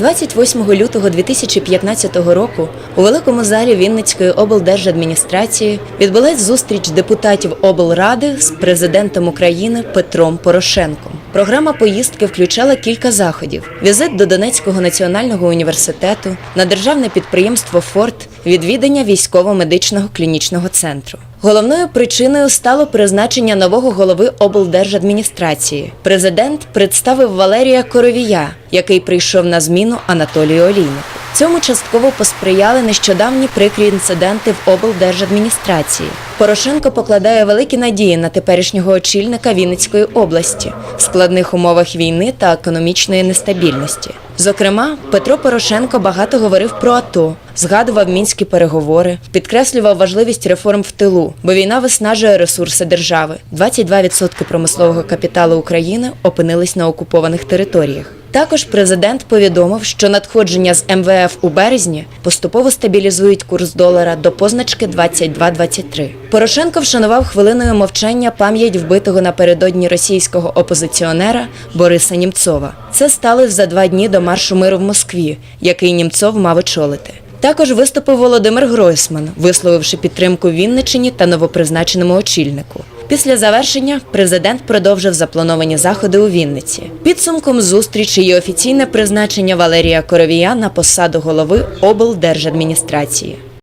28 лютого 2015 року у великому залі Вінницької облдержадміністрації відбулась зустріч депутатів облради з президентом України Петром Порошенком. Програма поїздки включала кілька заходів: візит до Донецького національного університету, на державне підприємство Форт, відвідання військово-медичного клінічного центру. Головною причиною стало призначення нового голови облдержадміністрації. Президент представив Валерія Коровія, який прийшов на зміну Анатолію Олійнику. Цьому частково посприяли нещодавні прикрі інциденти в облдержадміністрації. Порошенко покладає великі надії на теперішнього очільника Вінницької області в складних умовах війни та економічної нестабільності. Зокрема, Петро Порошенко багато говорив про АТО, згадував мінські переговори, підкреслював важливість реформ в тилу, бо війна виснажує ресурси держави. 22% промислового капіталу України опинились на окупованих територіях. Також президент повідомив, що надходження з МВФ у березні поступово стабілізують курс долара до позначки 22.23. Порошенко вшанував хвилиною мовчання пам'ять вбитого напередодні російського опозиціонера Бориса Німцова. Це сталося за два дні до маршу миру в Москві, який Німцов мав очолити. Також виступив Володимир Гройсман, висловивши підтримку Вінничині та новопризначеному очільнику. Після завершення президент продовжив заплановані заходи у Вінниці. Підсумком зустрічі є офіційне призначення Валерія Коровія на посаду голови облдержадміністрації.